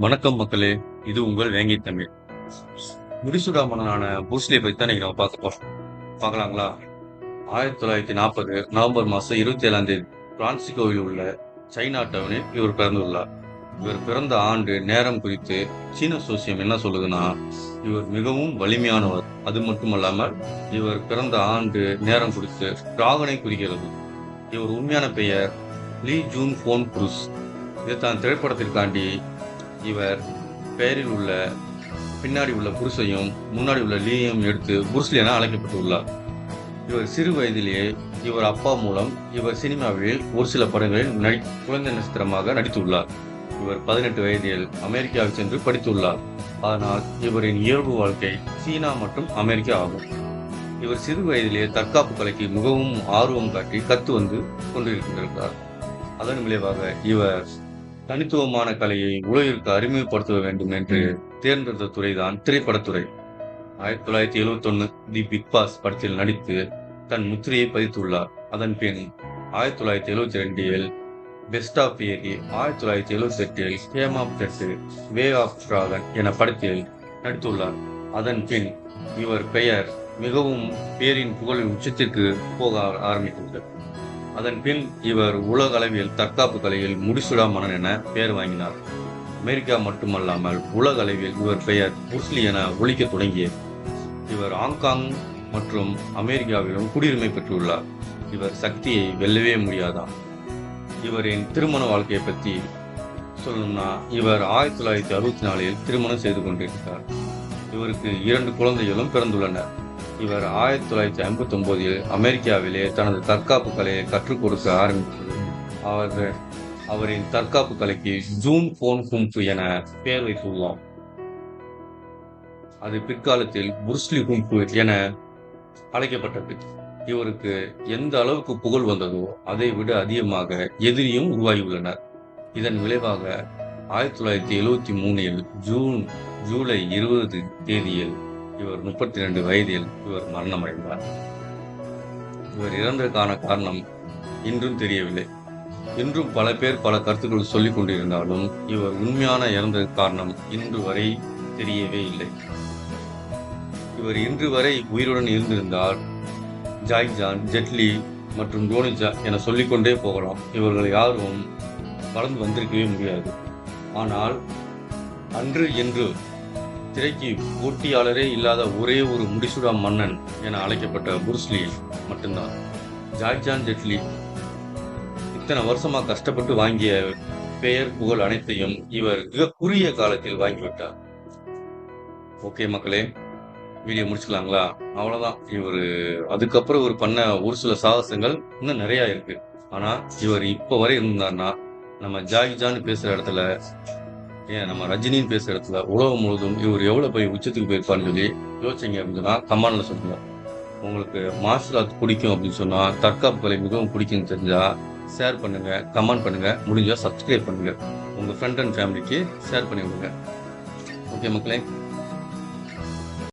வணக்கம் மக்களே இது உங்கள் வேங்கை தமிழ். முடிசுடாமனான பூஸ்லியை பற்றி தான் நம்ம பார்க்க போறோம். பார்க்கலாங்களா? ஆயிரத்தி தொள்ளாயிரத்தி நாற்பது நவம்பர் மாதம் இருபத்தி ஏழாம் தேதி பிரான்சிகோவில் உள்ள சைனா டவுனில் இவர் பிறந்துள்ளார். இவர் பிறந்த ஆண்டு நேரம் குறித்து சீன சோசியம் என்ன சொல்லுதுன்னா இவர் மிகவும் வலிமையானவர். அது மட்டுமல்லாமல் இவர் பிறந்த ஆண்டு நேரம் குறித்து டிராகனை குறிக்கிறது. இவர் உண்மையான பெயர் லீ ஜூன் ஃபோன் குருஸ் இதை தான் திரைப்படத்திற்காண்டி இவர் பெயரில் உள்ள பின்னாடி உள்ள புருஷையும் முன்னாடி உள்ள லீயையும் எடுத்து புருஸ்லி என அழைக்கப்பட்டுள்ளார். இவர் சிறு வயதிலேயே இவர் அப்பா மூலம் இவர் சினிமாவில் ஒரு சில படங்களில் நடி குழந்தை நட்சத்திரமாக நடித்துள்ளார். இவர் பதினெட்டு வயதில் அமெரிக்காவில் சென்று படித்துள்ளார். ஆனால் இவரின் இயல்பு வாழ்க்கை சீனா மற்றும் அமெரிக்கா ஆகும். இவர் சிறு வயதிலேயே தற்காப்பு கலைக்கு மிகவும் ஆர்வம் காட்டி கத்து வந்து கொண்டிருக்கின்றார் அதன் விளைவாக இவர் தனித்துவமான கலையை உலகிற்கு அறிமுகப்படுத்த வேண்டும் என்று தேர்ந்தெடுத்த துறைதான் திரைப்படத்துறை. ஆயிரத்தி தொள்ளாயிரத்தி எழுபத்தி ஒன்னு தி பிக் பாஸ் படத்தில் நடித்து தன் முத்திரையை பதித்துள்ளார். அதன் பின் ஆயிரத்தி தொள்ளாயிரத்தி எழுபத்தி ரெண்டில் பெஸ்ட் ஆஃப் ஏரி ஆயிரத்தி தொள்ளாயிரத்தி எழுபத்தி எட்டில் Game of Death Way of Dragon என படத்தில் நடித்துள்ளார். அதன் பின் இவர் பெயர் மிகவும் பேரின் புகழின் உச்சத்திற்கு போக ஆரம்பித்துள்ளது. அதன் பின் இவர் உலக அளவில் தற்காப்பு கலையில் முடிசுடா மன்னன் என பெயர் வாங்கினார். அமெரிக்கா மட்டுமல்லாமல் உலக அளவில் இவர் பெயர் புஸ்லி என ஒழிக்க தொடங்கியது. இவர் ஹாங்காங் மற்றும் அமெரிக்காவிலும் குடியுரிமை பெற்றுள்ளார். இவர் சக்தியை வெல்லவே முடியாதாம். இவரின் திருமண வாழ்க்கையை பற்றி சொல்லணும்னா இவர் ஆயிரத்தி தொள்ளாயிரத்தி அறுபத்தி நாலில் திருமணம் செய்து கொண்டிருக்கிறார். இவருக்கு இரண்டு குழந்தைகளும் பிறந்துள்ளனர். இவர் ஆயிரத்தி தொள்ளாயிரத்தி ஐம்பத்தி ஒன்பதில் அமெரிக்காவிலே தனது தற்காப்பு கலையை கற்றுக் கொடுக்க ஆரம்பித்தது அவர் அவரின் தற்காப்பு கலைக்கு ஜூம் போன் கும்பு என பெயர் வைத்துள்ளார் அது பிற்காலத்தில் புருஸ்லி கும்பு என அழைக்கப்பட்டது இவருக்கு எந்த அளவுக்கு புகழ் வந்ததோ அதை விட அதிகமாக எதிரியும் உருவாகியுள்ளனர். இதன் விளைவாக ஆயிரத்தி தொள்ளாயிரத்தி எழுவத்தி மூணில் ஜூன் ஜூலை இருபது தேதியில் இவர் முப்பத்தி ரெண்டு வயதில் இவர் மரணமடைந்தார். இவர் இறந்ததற்கான காரணம் இன்றும் தெரியவில்லை. இன்றும் பல பேர் பல கருத்துக்கள் சொல்லிக் கொண்டிருந்தாலும் இவர் உண்மையான இறந்தது காரணம் இன்று வரை தெரியவே இல்லை. இவர் இன்று வரை உயிருடன் இருந்திருந்தால் ஜாய் ஜான் ஜெட்லி மற்றும் டோனிஜா என சொல்லிக்கொண்டே போகலாம். இவர்கள் யாரும் வளர்ந்து வந்திருக்கவே முடியாது. ஆனால் அன்று என்று திரைக்கு போட்டியாளரே இல்லாத ஒரே ஒரு முடிசுடா மன்னன் என அழைக்கப்பட்ட புருஸ்லி மட்டும்தான். ஜாக்ஜான் ஜெட்லி இத்தனை வருஷமா கஷ்டப்பட்டு வாங்கிய பெயர் புகழ் அனைத்தையும் இவர் மிக குறுகிய காலத்தில் வாங்கிவிட்டார். ஓகே மக்களே வீடியோ முடிச்சுக்கலாங்களா? அவ்வளவுதான். இவர் அதுக்கப்புறம் இவர் பண்ண ஒரு சில சாகசங்கள் இன்னும் நிறைய இருக்கு. ஆனா இவர் இப்போ வரை இருந்தார்னா நம்ம ஜாய் ஜான் பேசுற இடத்துல ஏன் நம்ம ரஜினின்னு பேசுற இடத்துல உலகம் முழுவதும் இவர் எவ்வளவு போய் உச்சத்துக்கு போயிருப்பான்னு சொல்லி யோசிங்க அப்படின்னா சொன்னா சொல்லுங்க. உங்களுக்கு மார்ஷல் ஆர்ட் பிடிக்கும் அப்படின்னு சொன்னா தற்காப்பு கலை மிகவும் பிடிக்கும்னு தெரிஞ்சா ஷேர் பண்ணுங்க கமெண்ட் பண்ணுங்க முடிஞ்சா சப்ஸ்கிரைப் பண்ணுங்க. உங்க ஃப்ரெண்ட் அண்ட் ஃபேமிலிக்கு ஷேர் பண்ணி விடுங்க. ஓகே மக்களே.